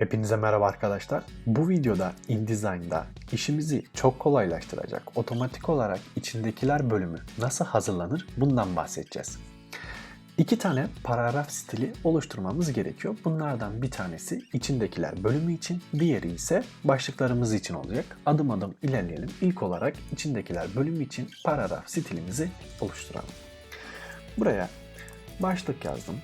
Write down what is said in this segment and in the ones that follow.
Hepinize merhaba arkadaşlar. Bu videoda InDesign'da işimizi çok kolaylaştıracak otomatik olarak içindekiler bölümü nasıl hazırlanır bundan bahsedeceğiz. İki tane paragraf stili oluşturmamız gerekiyor. Bunlardan bir tanesi içindekiler bölümü için, diğeri ise başlıklarımız için olacak. Adım adım ilerleyelim. İlk olarak içindekiler bölümü için paragraf stilimizi oluşturalım. Buraya başlık yazdım.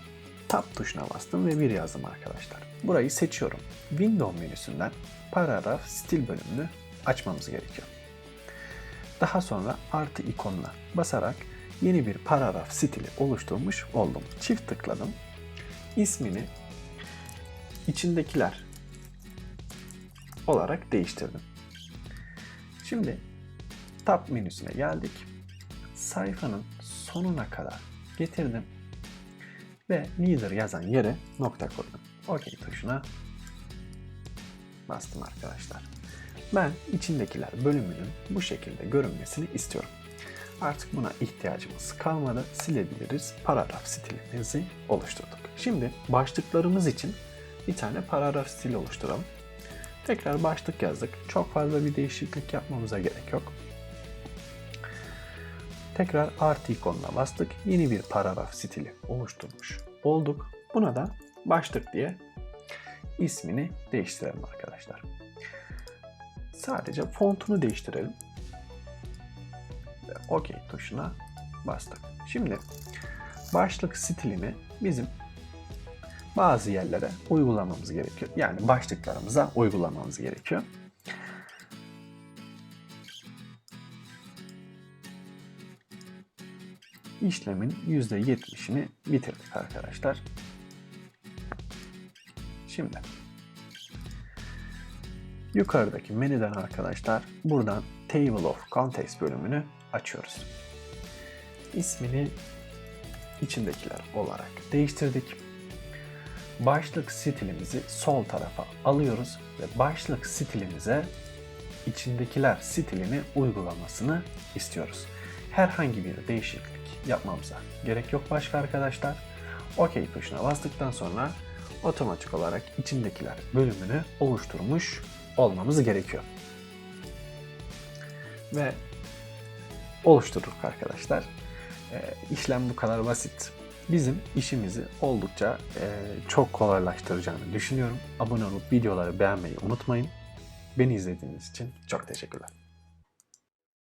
Tab tuşuna bastım ve bir yazdım arkadaşlar. Burayı seçiyorum. Window menüsünden paragraf stil bölümünü açmamız gerekiyor. Daha sonra artı ikonuna basarak yeni bir paragraf stili oluşturmuş oldum. Çift tıkladım. İsmini içindekiler olarak değiştirdim. Şimdi tab menüsüne geldik. Sayfanın sonuna kadar getirdim ve leader yazan yere nokta koydum. OK tuşuna bastım arkadaşlar. Ben içindekiler bölümünün bu şekilde görünmesini istiyorum. Artık buna ihtiyacımız kalmadı. Silebiliriz. Paragraf stilimizi oluşturduk. Şimdi başlıklarımız için bir tane paragraf stili oluşturalım. Tekrar başlık yazdık. Çok fazla bir değişiklik yapmamıza gerek yok. Tekrar artı ikonuna bastık. Yeni bir paragraf stili oluşturmuş olduk. Buna da başlık diye ismini değiştirelim arkadaşlar. Sadece fontunu değiştirelim. Ve OK tuşuna bastık. Şimdi başlık stilini bizim bazı yerlere uygulamamız gerekiyor. Yani başlıklarımıza uygulamamız gerekiyor. İşlemin %70'ini bitirdik arkadaşlar. Şimdi yukarıdaki menüden arkadaşlar buradan Table of Contents bölümünü açıyoruz. İsmini içindekiler olarak değiştirdik. Başlık stilimizi sol tarafa alıyoruz ve başlık stilimize içindekiler stilini uygulamasını istiyoruz. Herhangi bir değişiklik yapmamıza gerek yok başka arkadaşlar. OK tuşuna bastıktan sonra otomatik olarak içindekiler bölümünü oluşturmuş olmamız gerekiyor. Ve oluşturduk arkadaşlar. E, işlem bu kadar basit. Bizim işimizi oldukça e, çok kolaylaştıracağını düşünüyorum. Abone olup videoları beğenmeyi unutmayın. Beni izlediğiniz için çok teşekkürler.